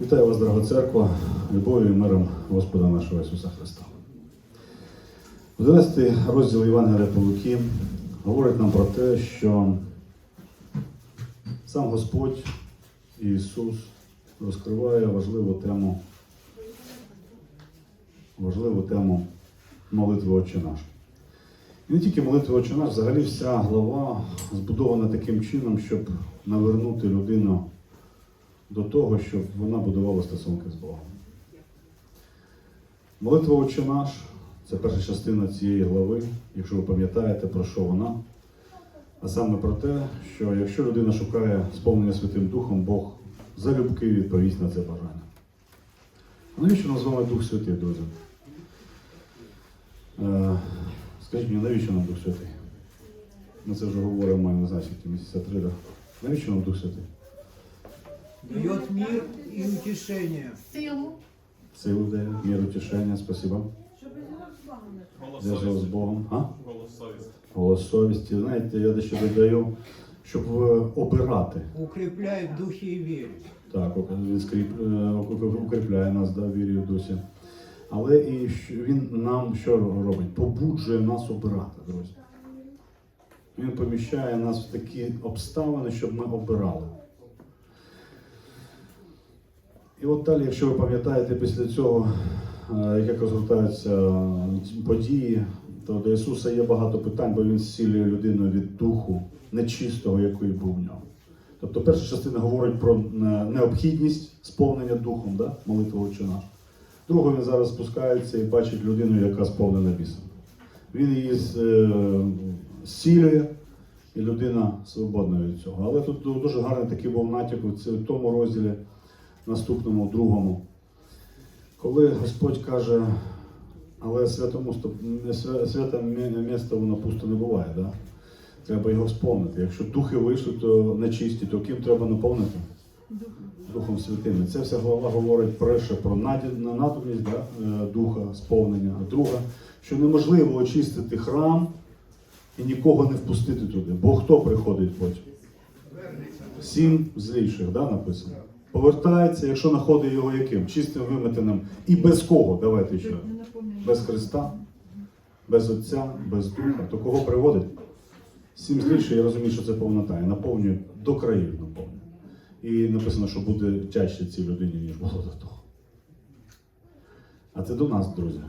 Вітаю вас, дорога церква, любов'ю і миром Господа нашого Ісуса Христа. 11 розділ Євангелія по Луки говорить нам про те, що сам Господь Ісус розкриває важливу тему, важливу тему молитви Отче наш. І не тільки молитви Отче наш, взагалі вся глава збудована таким чином, щоб навернути людину до того, щоб вона будувала стосунки з Богом. Молитва Отче наш це перша частина цієї глави, якщо ви пам'ятаєте, про що вона. А саме про те, що якщо людина шукає сповнення Святим Духом, Бог залюбки відповість на це бажання. А навіщо нам з вами Дух Святий, друзі? Е, скажіть мені, навіщо нам Дух Святий? Ми це вже говоримо, знаю, скільки місяця три? Навіщо нам Дух Святий? Дает мир и утешение. силу, Силу дає, мір утішення, спасибо. Зв'язок з Богом. А? Голос совісті. Голос совісті. Знаєте, я дещо додаю, щоб е, обирати. Укрепляет в духе и вере. Так, він скріп, е, укріпляє нас да, в вірі в дусі. Але і він нам що робить? Побуджує нас обирати, друзі. Він поміщає нас в такі обставини, щоб ми обирали. І от далі, якщо ви пам'ятаєте після цього, е, як розгортаються події, то до Ісуса є багато питань, бо Він зцілює людину від духу нечистого, який був в ньому. Тобто перша частина говорить про е, необхідність сповнення духом, да? молитва Отче. Друга він зараз спускається і бачить людину, яка сповнена бісом. Він її е, зцілює, і людина свободна від цього. Але тут дуже гарний такий був натяк у тому розділі, наступному, другому. Коли Господь каже, але святому святе мі- місто воно пусто не буває. Да? Треба його сповнити. Якщо духи вийшли, то нечисті, то ким треба наповнити? Духом Святим. Це вся глава говорить перше про надобність да, е, духа, сповнення, а друга, що неможливо очистити храм і нікого не впустити туди. Бо хто приходить потім? Сім зліших, да, написано. Повертається, якщо знаходить його яким? Чистим виметеним. І без кого? Давайте ще. Без Христа, без Отця, без Духа. То кого приводить? Сім зліше, я розумію, що це повнота. І наповнює до країв наповнює. І написано, що буде тяжче цій людині, ніж було до того. А це до нас, друзі.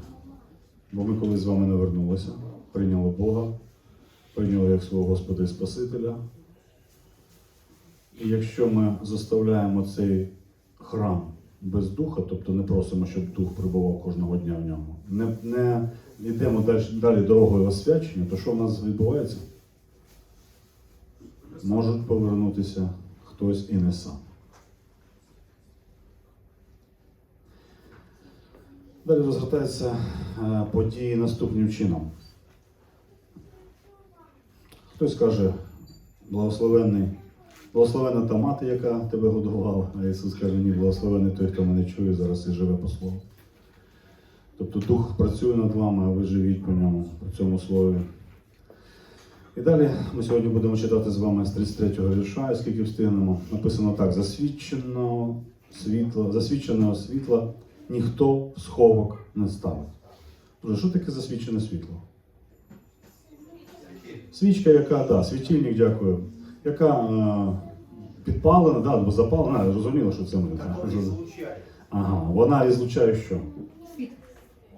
Бо ми колись з вами навернулися, прийняли Бога, прийняли як свого Господа і Спасителя. І якщо ми заставляємо цей храм без духа, тобто не просимо, щоб дух прибував кожного дня в ньому, не, не йдемо далі, далі дорогою освячення, то що в нас відбувається? Можуть повернутися хтось і не сам. Далі розгортаються е, події наступним чином. Хтось каже, благословенний, благословенна та мати, яка тебе годувала, а Ісус каже, ні, благословений той, хто мене чує зараз і живе по слову. Тобто Дух працює над вами, а ви живіть по ньому, по цьому слові. І далі ми сьогодні будемо читати з вами з 33-го вірша, і скільки встигнемо. Написано так: засвідченого світла, засвідченого світла ніхто в сховок не ставить. Друже, що таке засвідчене світло? Свічка, яка, да, світильник, дякую, яка е, підпалена, да, або запалена, а, зрозуміло, що це ми. так, Который що- Ага, вона ізлучає що?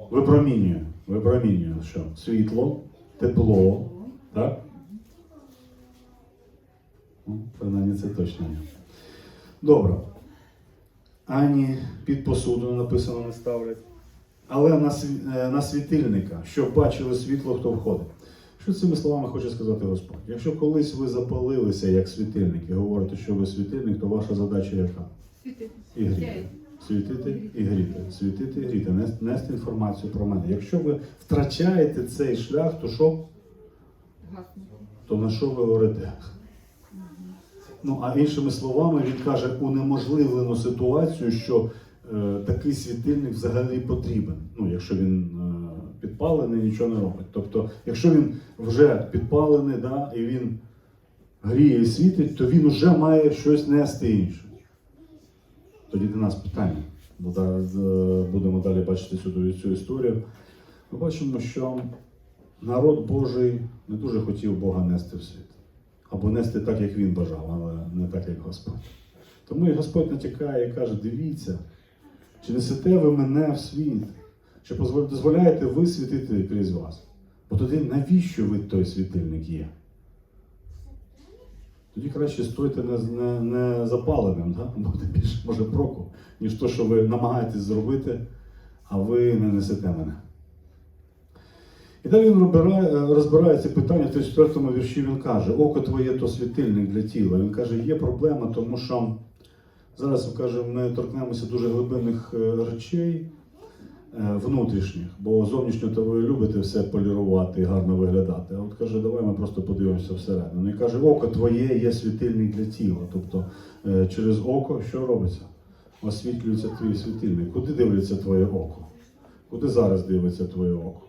Випромінює. Випромінює що? Світло, тепло, так? Ну, принаймні це точно ні. Добре. Ані під посуду написано не ставлять. Але на, сві- е, на світильника, щоб бачили світло, хто входить. Що цими словами хоче сказати Господь? Якщо колись ви запалилися як світильник і говорите, що ви світильник, то ваша задача яка? світи, І гріти. Світити і гріти. Світити і гріти. Нести інформацію про мене. Якщо ви втрачаєте цей шлях, то що? То на що ви говорите? Ну, а іншими словами, він каже унеможливлену ситуацію, що е, такий світильник взагалі потрібен. Ну, якщо він е, підпалений, нічого не робить. Тобто, якщо він вже підпалений, да, і він гріє і світить, то він вже має щось нести інше. Тоді до нас питання. Бо зараз е, будемо далі бачити цю, цю історію. Ми бачимо, що народ Божий не дуже хотів Бога нести в світ. Або нести так, як він бажав, але не так, як Господь. Тому і Господь натякає і каже: дивіться, чи несете ви мене в світ, позво- дозволяєте ви світити крізь вас? Бо тоді навіщо ви той світильник є? Тоді краще стойте не, не, не запаленим, да? буде більше може проку, ніж то, що ви намагаєтесь зробити, а ви не несете мене. І далі він розбирає, ці питання в 34 вірші. Він каже: Око твоє то світильник для тіла. Він каже, є проблема, тому що зараз каже, ми торкнемося дуже глибинних е, речей внутрішніх, бо зовнішньо то ви любите все полірувати і гарно виглядати. А от каже, давай ми просто подивимося всередину. Ну, І каже, око твоє є світильник для тіла. Тобто е, через око що робиться? Освітлюється твій світильник. Куди дивиться твоє око? Куди зараз дивиться твоє око?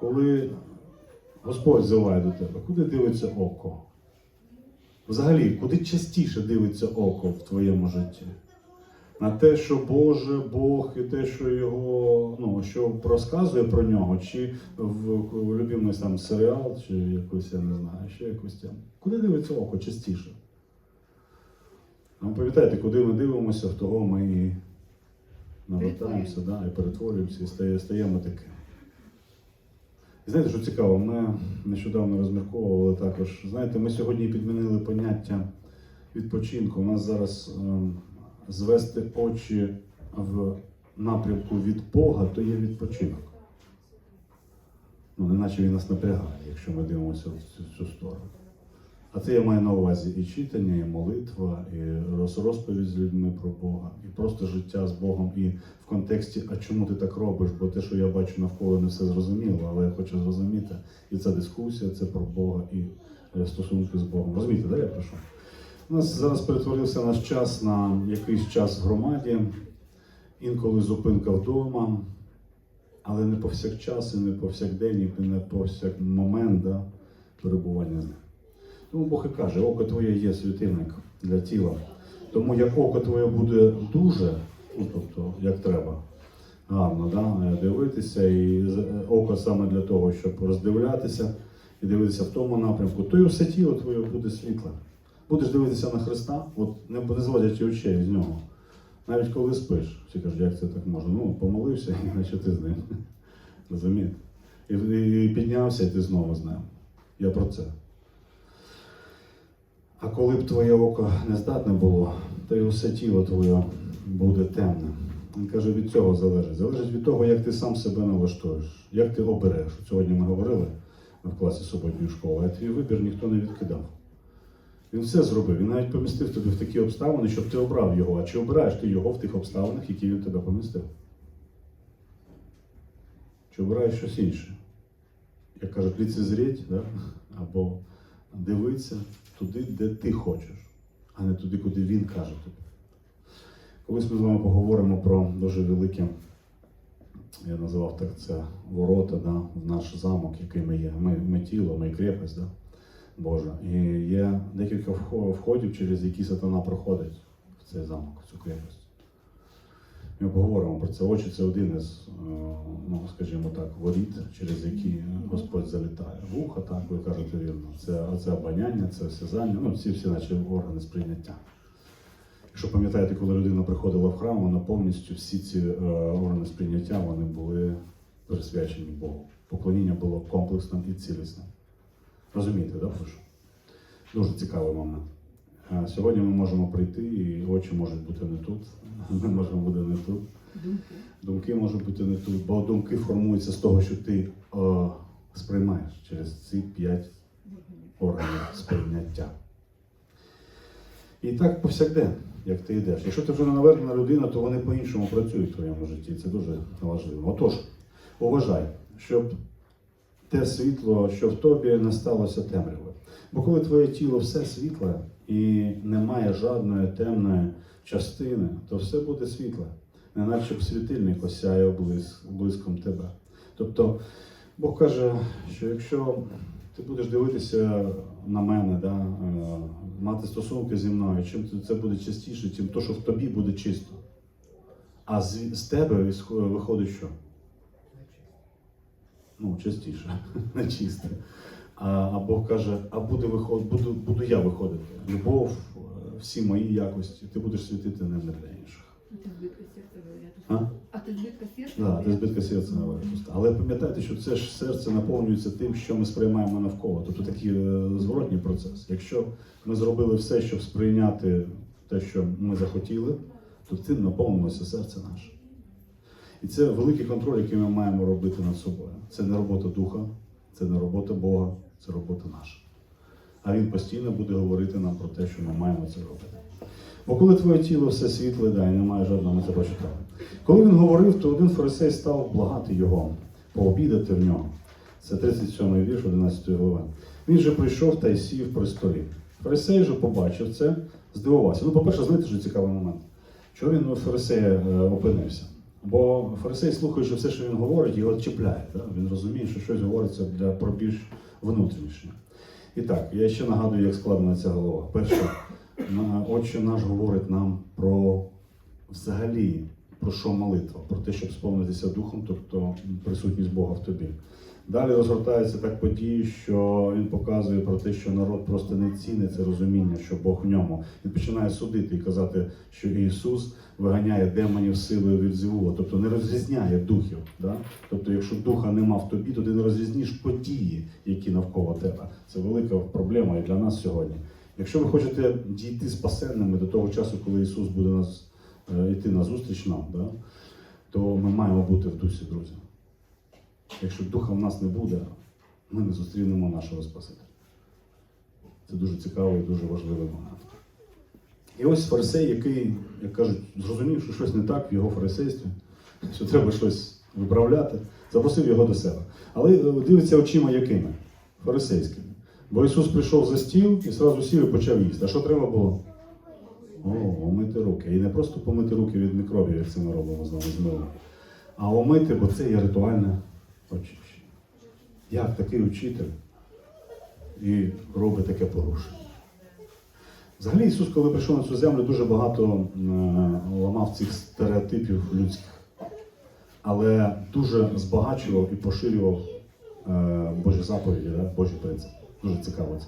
Коли Господь зиває до тебе, куди дивиться око? Взагалі, куди частіше дивиться око в твоєму житті? На те, що Боже, Бог і те, що його, ну, що розказує про нього, чи в, в любимий там серіал, чи якусь, я не знаю, ще якусь тему. Куди дивиться око частіше? Ну, пам'ятаєте, куди ми дивимося, в того ми і навертаємося, да, і перетворюємося, і стає, стаємо таким. Знаєте, що цікаво, ми нещодавно розмірковували також. Знаєте, ми сьогодні підмінили поняття відпочинку. У нас зараз ем, звести очі в напрямку від Бога, то є відпочинок. Ну, неначе він нас напрягає, якщо ми дивимося в цю, сторону. А це я маю на увазі і читання, і молитва, і розповідь з людьми про Бога, і просто життя з Богом, і в контексті, а чому ти так робиш? Бо те, що я бачу навколо, не все зрозуміло, але я хочу зрозуміти. І ця дискусія, це про Бога і е, стосунки з Богом. Розумієте, да, я прошу? У нас зараз перетворився наш час на якийсь час в громаді, інколи зупинка вдома, але не повсякчас, і не повсякдень, і не повсяк момент да, перебування з ним. Тому Бог і каже, око твоє є світильник для тіла. Тому як око твоє буде дуже, ну тобто як треба, гарно да, дивитися, і око саме для того, щоб роздивлятися і дивитися в тому напрямку, то і все тіло твоє буде світле. Будеш дивитися на Христа, от не, не зводячи очей з нього. Навіть коли спиш, всі кажуть, як це так може? Ну, помолився, і наче ти з ним. Розумієте? І, і піднявся, і ти знову з ним. Я про це. А коли б твоє око не здатне було, то і усе тіло твоє буде темне. Він каже, від цього залежить. Залежить від того, як ти сам себе налаштуєш, як ти обереш. Сьогодні ми говорили в класі суботньої школи, а твій вибір ніхто не відкидав. Він все зробив. Він навіть помістив тебе в такі обставини, щоб ти обрав його. А чи обираєш ти його в тих обставинах, які він тебе помістив? Чи обираєш щось інше? Як кажуть, ліцезріть, да? або дивитися туди, де ти хочеш, а не туди, куди він каже тобі. Колись ми з вами поговоримо про дуже велике, я називав так це ворота да, в наш замок, який ми є. Ми, ми тіло, ми крепость да, Божа. І є декілька входів, через які сатана проходить в цей замок, в цю крепость. Ми поговоримо про це. Очі це один із, е, ну, скажімо так, воріт, через які Господь залітає. Вуха, так, ви кажете вірно. Це, це обоняння, це осязання, ну, ці всі наші органи сприйняття. Якщо пам'ятаєте, коли людина приходила в храм, вона повністю всі ці е, органи сприйняття вони були присвячені Богу. Поклоніння було комплексним і цілісним. Розумієте, да, прошу? Дуже цікавий момент. Сьогодні ми можемо прийти, і очі можуть бути не тут, ми можемо бути не тут. Думки можуть бути не тут, бо думки формуються з того, що ти е, сприймаєш через ці п'ять органів сприйняття. І так повсякденно, як ти йдеш. Якщо ти вже не навернена людина, то вони по-іншому працюють в твоєму житті. Це дуже важливо. Отож, уважай, щоб те світло, що в тобі, не сталося темрявою. Бо коли твоє тіло все світле і немає жодної темної частини, то все буде світле, неначе б світильник осяє близь, близьком тебе. Тобто Бог каже, що якщо ти будеш дивитися на мене, да, е, мати стосунки зі мною, чим це буде частіше, тим то, що в тобі буде чисто. А з, з тебе виходить що? Ну, частіше, нечисте. А, а Бог каже, а буде виход, буду, буду я виходити. Любов, е, всі мої якості, ти будеш світити ними для інших. Это избытка сердца говорят. А? От избытка сердца Да, говорят. ти збитка серця на уста. Але пам'ятайте, що це ж серце наповнюється тим, що ми сприймаємо навколо. Тобто такий е, зворотній процес. Якщо ми зробили все, щоб сприйняти те, що ми захотіли, то цим наповнилося серце наше. І це великий контроль, який ми маємо робити над собою. Це не робота духа, це не робота Бога, це робота наша. А він постійно буде говорити нам про те, що ми маємо це робити. Бо коли твоє тіло все світле, да, і немає жодного, це прочитали. Коли він говорив, то один фарисей став благати його, пообідати в нього. Це 37 вірш, 11 глава. Він же прийшов та й сів при столі. Фарисей же побачив це, здивувався. Ну, по-перше, знаєте, що цікавий момент. Чого він у фарисея е, опинився? Бо фарисей, слухаючи все, що він говорить, його чіпляє. Так? Він розуміє, що щось говориться для про більш внутрішнє. І так, я ще нагадую, як складена ця голова. Перше, Отче наш говорить нам про взагалі про що молитва? Про те, щоб сповнитися духом, тобто присутність Бога в тобі. Далі розгортаються так події, що він показує про те, що народ просто не цінить це розуміння, що Бог в ньому. Він починає судити і казати, що Ісус виганяє демонів силою від Зівула, тобто не розрізняє духів. Да? Тобто, якщо духа нема в тобі, то ти не розрізниш події, які навколо тебе. Це велика проблема і для нас сьогодні. Якщо ви хочете дійти спасенними до того часу, коли Ісус буде нас е, йти на зустріч нам, да, то ми маємо бути в дусі, друзі. Якщо духа в нас не буде, ми не зустрінемо нашого Спасителя. Це дуже цікавий і дуже важливий момент. І ось фарисей, який, як кажуть, зрозумів, що щось не так в його фарисействі, що треба щось виправляти, запросив його до себе. Але е, дивиться очима якими? Фарисейськими. Бо Ісус прийшов за стіл і зразу сів і почав їсти. А що треба було? О, омити руки. І не просто помити руки від мікробів, як це ми робимо з вами з милом, а омити, бо це є ритуальне очищення. Як такий учитель і робить таке порушення? Взагалі Ісус, коли прийшов на цю землю, дуже багато е, ламав цих стереотипів людських, але дуже збагачував і поширював е, Божі заповіді? Божі принципи. Дуже цікаво це.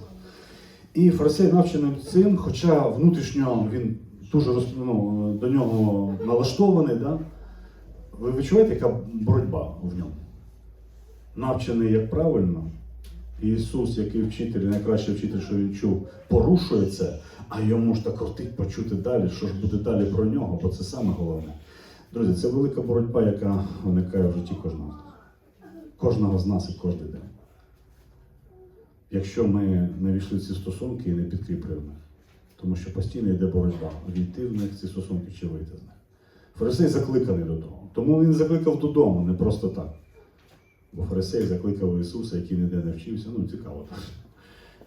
І фарисей навчений цим, хоча внутрішньо він дуже ну, до нього налаштований, да? ви відчуваєте, яка боротьба в ньому? Навчений як правильно, Ісус, який вчитель, найкращий вчитель, що він чув, порушує це, а йому ж так крутить почути далі, що ж буде далі про нього, бо це саме головне. Друзі, це велика боротьба, яка виникає в житті кожного. Кожного з нас і кожен день. Якщо ми не війшли в ці стосунки і не підкріплюємо їх. Тому що постійно йде боротьба, війти в них ці стосунки чи вийти з них. Фарисей закликаний до того. Тому він закликав додому, не просто так. Бо фарисей закликав Ісуса, який ніде не вчився. Ну, цікаво.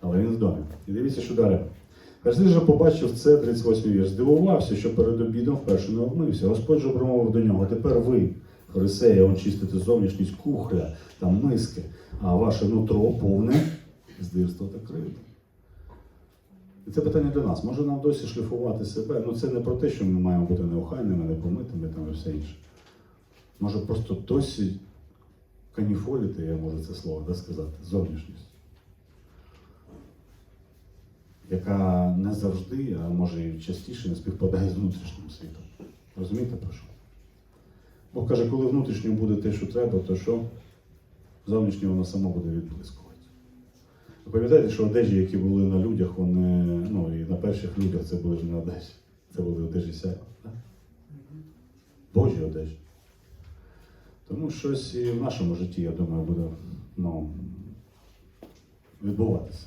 Але він в домі. І дивіться, що далі. Фарисей же побачив це, 38 вірш, здивувався, що перед обідом вперше не обмився. Господь же промовив до нього, тепер ви, фарисеї, он чистите зовнішність кухля, там миски, а ваше нутро повне здирства та кривди. І це питання для нас. Може нам досі шліфувати себе? Ну це не про те, що ми маємо бути неохайними, непомитими там і все інше. Може просто досі каніфоліти, я можу це слово да, сказати, зовнішність, яка не завжди, а може і частіше не співпадає з внутрішнім світом. Розумієте про що? Бог каже, коли внутрішньо буде те, що треба, то що? Зовнішнє воно само буде відблискувати. Ви пам'ятаєте, що одежі, які були на людях, вони, ну і на перших людях це були ж не одежі. Це були одежі сяйва. Божі одежі. Тому щось і в нашому житті, я думаю, буде ну, відбуватися.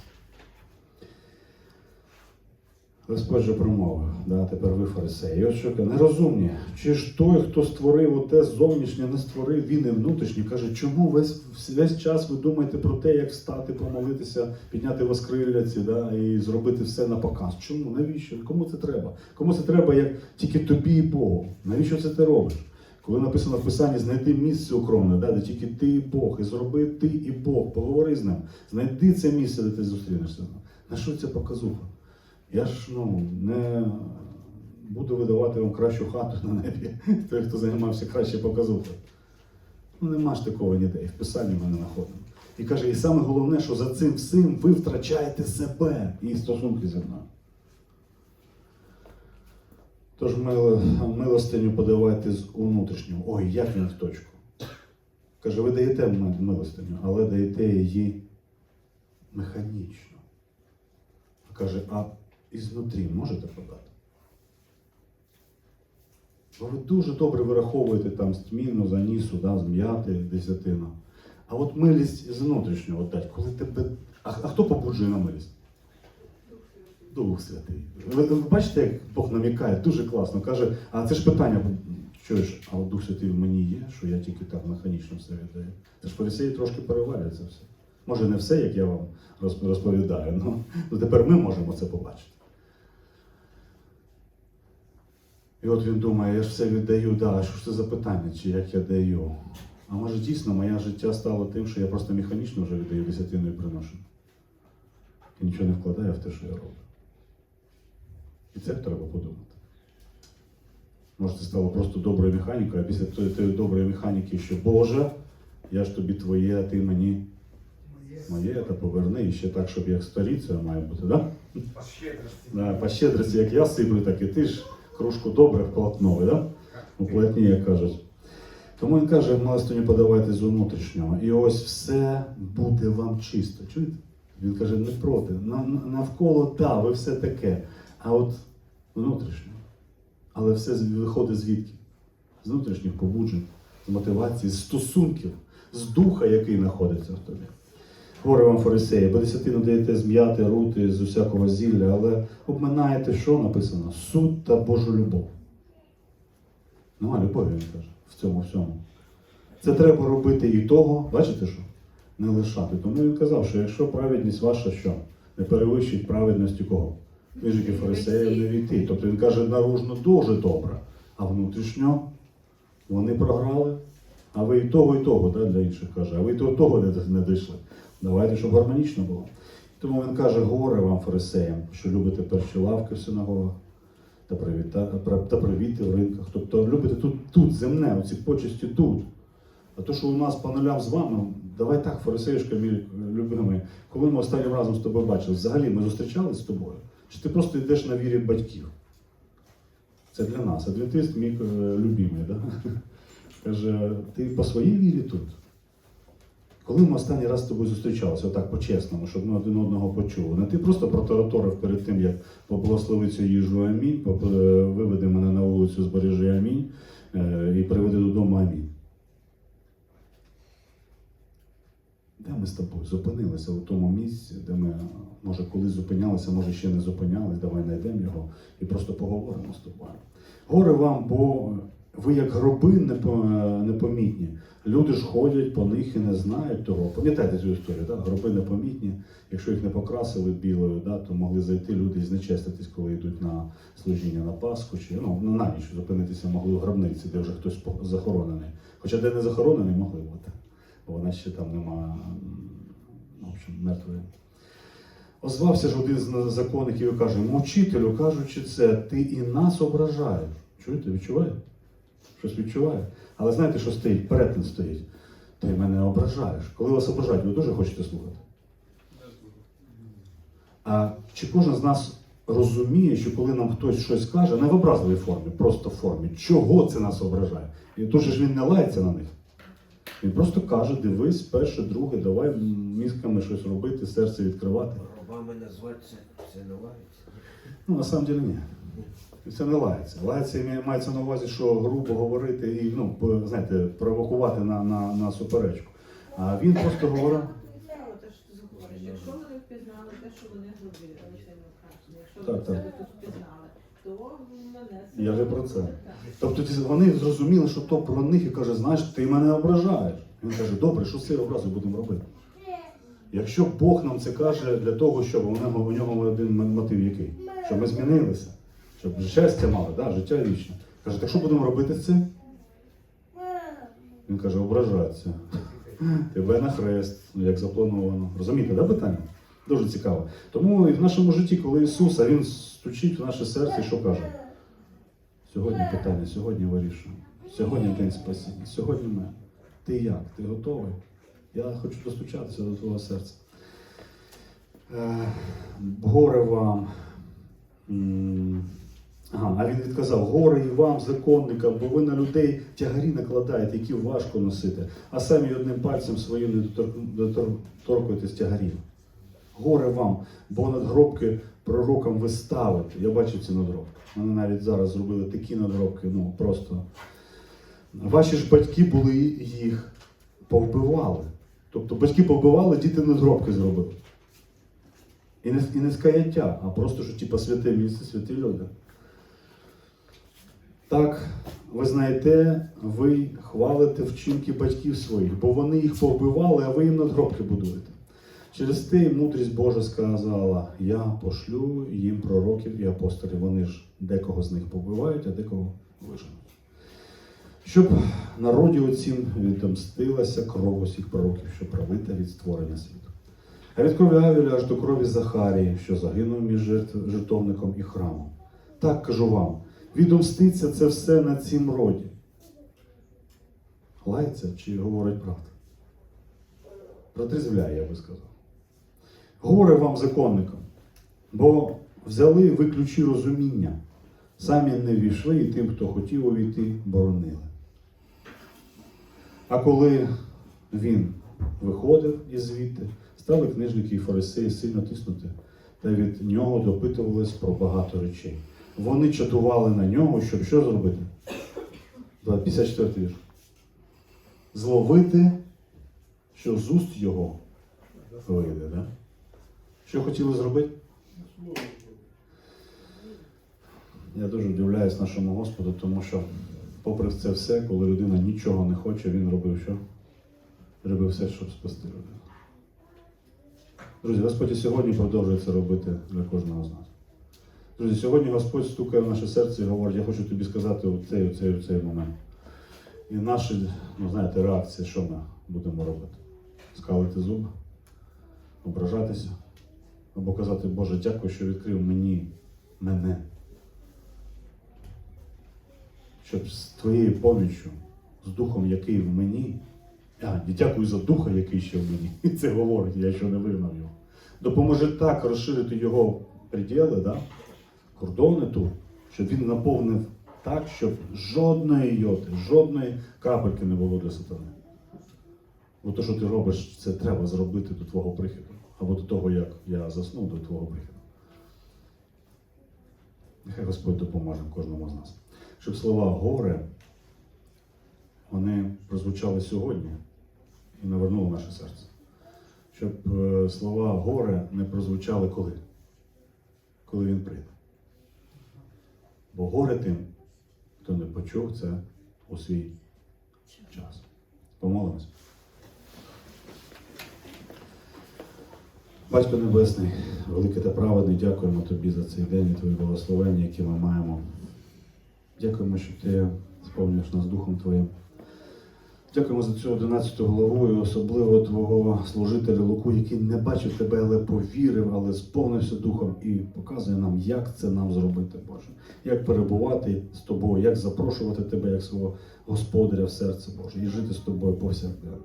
Господь же промовив, да, тепер ви фарисеї. От що нерозумні. Чи ж той, хто створив оте зовнішнє, не створив він і внутрішнє? Каже, чому весь, весь час ви думаєте про те, як встати, помолитися, підняти воскрилляці да, і зробити все на показ? Чому? Навіщо? Кому це треба? Кому це треба, як тільки тобі і Богу? Навіщо це ти робиш? Коли написано в Писанні, знайди місце укромне, да, де тільки ти і Бог, і зроби ти і Бог, поговори з ним. Знайди це місце, де ти зустрінешся. На що ця показуха? Я ж ну, не, буду видавати вам кращу хату на небі. Той, хто займався краще показухою. Ну, нема ж такого ніде, і в писанні ми не знаходимо. І каже, і саме головне, що за цим всім ви втрачаєте себе і стосунки зі мною. Тож мило- милостиню подавайте з внутрішнього. Ой, як він в точку. Каже, ви даєте милостиню, але даєте її механічно. Каже, а ізнутрі можете подати? Бо ви дуже добре вираховуєте там стміну, занісу, да, зм'яти, десятину. А от милість з внутрішнього дать, коли тебе. А, а хто побуджує на милість? Дух Святий. Ви, ви бачите, як Бог намікає, дуже класно. Каже, а це ж питання, чуєш, а от Дух Святий в мені є, що я тільки так механічно все віддаю. Це ж фарисеї трошки перевалюють це все. Може, не все, як я вам розповідаю, але ну, тепер ми можемо це побачити. І от він думає, я ж все віддаю, да, а що ж це за питання, чи як я даю? А може дійсно моє життя стало тим, що я просто механічно вже віддаю десятину і приношу. І нічого не вкладаю в те, що я роблю. І це треба подумати. Може, це стало просто доброю механікою, а після тої, доброї механіки, що Боже, я ж тобі твоє, а ти мені моє, та поверни. І ще так, щоб як старі, це має бути, так? Да? По щедрості. Да, по щедрості, як я сиплю, так і ти ж кружку добре вполотновий, да? У плотні, як кажуть. Тому він каже, милостиню подавайте з внутрішнього. І ось все буде вам чисто. Чуєте? Він каже, не проти. На- на- Навколо, так, да, ви все таке. А от внутрішньо. Але все виходить звідки? З внутрішніх побуджень, з мотивації, з стосунків, з духа, який знаходиться в тобі. Горе вам фарисеї, бо десятину даєте зм'яти, рути з усякого зілля, але обминаєте, що написано? Суд та Божу любов. Нема любові, він каже, в цьому всьому. Це треба робити і того, бачите що? Не лишати. Тому він казав, що якщо праведність ваша що? Не перевищить праведності кого? Книжики фарисеїв не війти. Тобто він каже, наружно дуже добре, а внутрішньо вони програли. А ви і того, і того, да, для інших каже, а ви і того, того не, не дійшли. Давайте, щоб гармонічно було. Тому він каже, горе вам, фарисеям, що любите перші лавки в синагогах та привіта, та привіти в ринках. Тобто любите тут, тут земне, оці почесті тут. А то, що у нас по нулям з вами, давай так, фарисеюшка, мій любимий, коли ми останнім разом з тобою бачили, взагалі ми зустрічалися з тобою? Чи ти просто йдеш на вірі батьків? Це для нас. Адвентист мій е, любимий, да? каже, ти по своїй вірі тут? Коли ми останній раз з тобою зустрічалися, отак по-чесному, щоб ми один одного почули. Не ти просто протараторив перед тим, як поблагослови цю їжу амінь, е, виведи мене на вулицю, збережи амінь е, і приведи додому амінь. Де ми з тобою зупинилися у тому місці, де ми, може, колись зупинялися, може ще не зупинялись, давай знайдемо його і просто поговоримо з тобою. Горе вам, бо ви як гроби непомітні. Люди ж ходять по них і не знають того. Пам'ятаєте цю історію, так? гроби непомітні. Якщо їх не покрасили білою, да, то могли зайти люди і знечеститись, коли йдуть на служіння на Пасху, чи ну, на ніч зупинитися могли в гробниці, де вже хтось захоронений. Хоча де не захоронений, могли бути. Бо вона ще там нема, в общем, мертвої. Озвався ж один з законників і каже, мучителю, кажучи це, ти і нас ображаєш. Чуєте, відчуває? Щось відчуває. Але знаєте, що стоїть? Перетин стоїть. Ти мене ображаєш. Коли вас ображають, ви дуже хочете слухати. А чи кожен з нас розуміє, що коли нам хтось щось каже, не в образливій формі, просто в формі, чого це нас ображає? І тут же ж він не лається на них. Він просто каже: дивись, перше, друге, давай мізками щось робити, серце відкривати. Робами назвати це, це не лається. Ну, на самом деле ні. Це не лається. Лається мається на увазі, що грубо говорити і ну, знаєте, провокувати на, на, на суперечку. А він просто говорив. Якщо вони впізнали те, що вони зробили, сильно краще. Якщо Так, ви так. себе впізнали, то мене це Я вже про це. Тобто вони зрозуміли, що то про них і каже, знаєш, ти мене ображаєш. Він каже, добре, що з цією образою будемо робити? Якщо Бог нам це каже для того, щоб у нього, у нього один мотив який? Щоб ми змінилися, щоб щастя мали, да, життя вічне. Каже, так що будемо робити цим? Він каже, ображатися. Тебе на хрест, ну, як заплановано. Розумієте, да, питання? Дуже цікаво. Тому і в нашому житті, коли Ісус, а Він стучить наше серце, що каже? Сьогодні питання, сьогодні вирішуємо. Сьогодні день спасіння. Сьогодні ми. Ти як? Ти готовий? Я хочу достучатися до твого серця. Е, горе вам. Ага, а він відказав: горе і вам, законникам, бо ви на людей тягарі накладаєте, які важко носити, а самі одним пальцем своїм не дотор- доторкуєтесь тягарів. Горе вам, бо надгробки пророкам ви ставите. Я бачу ці надгробки. Вони навіть зараз зробили такі надгробки, ну просто. Ваші ж батьки були їх повбивали. Тобто батьки повбивали, діти надгробки зробили. І не, і не з каяття, а просто, що типа святе місце, святі люди. Так, ви знаєте, ви хвалите вчинки батьків своїх, бо вони їх повбивали, а ви їм надгробки будуєте. Через те мудрість Божа сказала: Я пошлю їм пророків і апостолів. Вони ж декого з них побивають, а декого виженуть. Щоб народі оцім відомстилася кров усіх пророків, що пролита від створення світу. А від крові Авіля аж до крові Захарії, що загинув між жертовником і храмом. Так кажу вам, відомститься це все на цім роді. Лається чи говорить правду? Протрезвляє, я би сказав. Горе вам, законникам, бо взяли ви ключі розуміння, самі не ввійшли, і тим, хто хотів увійти, боронили. А коли він виходив із звідти, стали книжники і фарисеї сильно тиснути, та від нього допитувались про багато речей. Вони чатували на нього, щоб що зробити? Да, 54 вірш. Зловити, що з уст його вийде. Да? Що хотіли зробити? Я дуже вдивляюсь нашому Господу, тому що, попри це все, коли людина нічого не хоче, він робив що? Робив все, щоб спасти людину. Друзі, Господь і сьогодні продовжує це робити для кожного з нас. Друзі, сьогодні Господь стукає в наше серце і говорить, я хочу тобі сказати у цей, у цей, у цей момент. І наші, ну знаєте, реакції, що ми будемо робити? Скалити зуби, ображатися, або казати, Боже, дякую, що відкрив мені мене. Щоб з твоєю поміччю, з духом, який в мені, а, дякую за духа, який ще в мені. І це говорить, я ще не вигнав його. Допоможи так розширити його приділи, да? кордони тут, щоб він наповнив так, щоб жодної йоти, жодної крапельки не було для сатани. Бо те, що ти робиш, це треба зробити до твого прихиду. Або до того, як я заснув до твого прихиду. Нехай Господь допоможе кожному з нас. Щоб слова горе, вони прозвучали сьогодні і навернули наше серце. Щоб е, слова горе не прозвучали коли? Коли він прийде. Бо горе тим, хто не почув це у свій час. Помолимось. Батько Небесний, великий та праведний, дякуємо Тобі за цей день і Твої благословення, які ми маємо. Дякуємо, що Ти сповнюєш нас Духом Твоїм. Дякуємо за цю 11 главу і особливо Твого служителя Луку, який не бачив тебе, але повірив, але сповнився Духом і показує нам, як це нам зробити, Боже. Як перебувати з тобою, як запрошувати тебе як свого господаря в серце Боже, і жити з тобою повсякденно.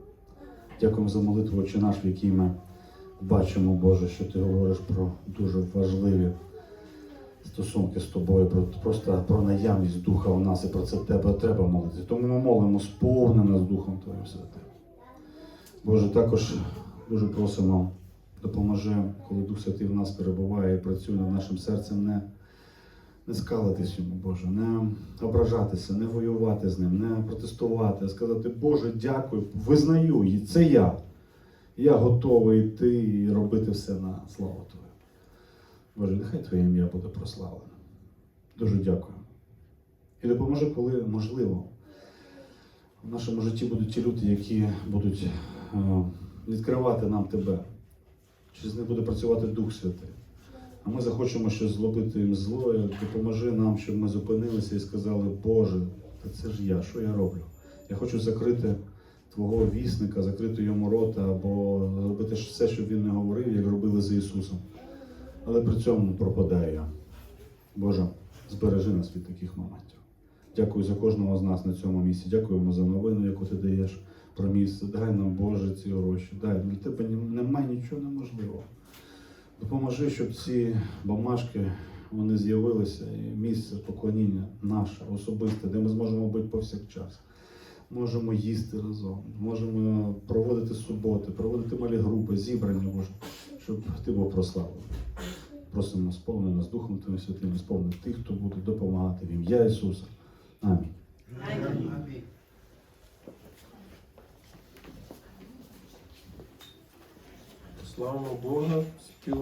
Дякуємо за молитву Отче наш, в якій ми бачимо, Боже, що ти говориш про дуже важливі стосунки з тобою, про просто про наявність духа у нас і про це тебе треба молитися. Тому ми молимо, сповни нас Духом Твоїм Святим. Боже, також дуже просимо, допоможи, коли Дух Святий в нас перебуває і працює над нашим серцем, не, не скалитись йому, Боже, не ображатися, не воювати з ним, не протестувати, а сказати, Боже, дякую, визнаю, це я. Я готовий йти і робити все на славу Твою. Боже, нехай Твоє ім'я буде прославлене. Дуже дякую. І допоможи, коли можливо. В нашому житті будуть ті люди, які будуть е, відкривати нам Тебе. Через них буде працювати Дух Святий. А ми захочемо щось зробити їм зло. і Допоможи нам, щоб ми зупинилися і сказали, Боже, та це ж я, що я роблю? Я хочу закрити Твого вісника, закрити йому рота або зробити все, щоб він не говорив, як робили з Ісусом. Але при цьому пропадаю я. Боже, збережи нас від таких моментів. Дякую за кожного з нас на цьому місці. Дякуємо за новину, яку ти даєш про місце. Дай нам, Боже, ці гроші. Дай для тебе немає нічого неможливого. Допоможи, щоб ці бумажки вони з'явилися, і місце поклоніння наше, особисте, де ми зможемо бути повсякчас. Можемо їсти разом, можемо проводити суботи, проводити малі групи, зібрання, Боже, щоб ти був прославлений. Просимо сповни нас Духом Твоїм Святим, сповни тих, хто буде допомагати в ім'я Ісуса. Амінь. Аминь. Слава Богу,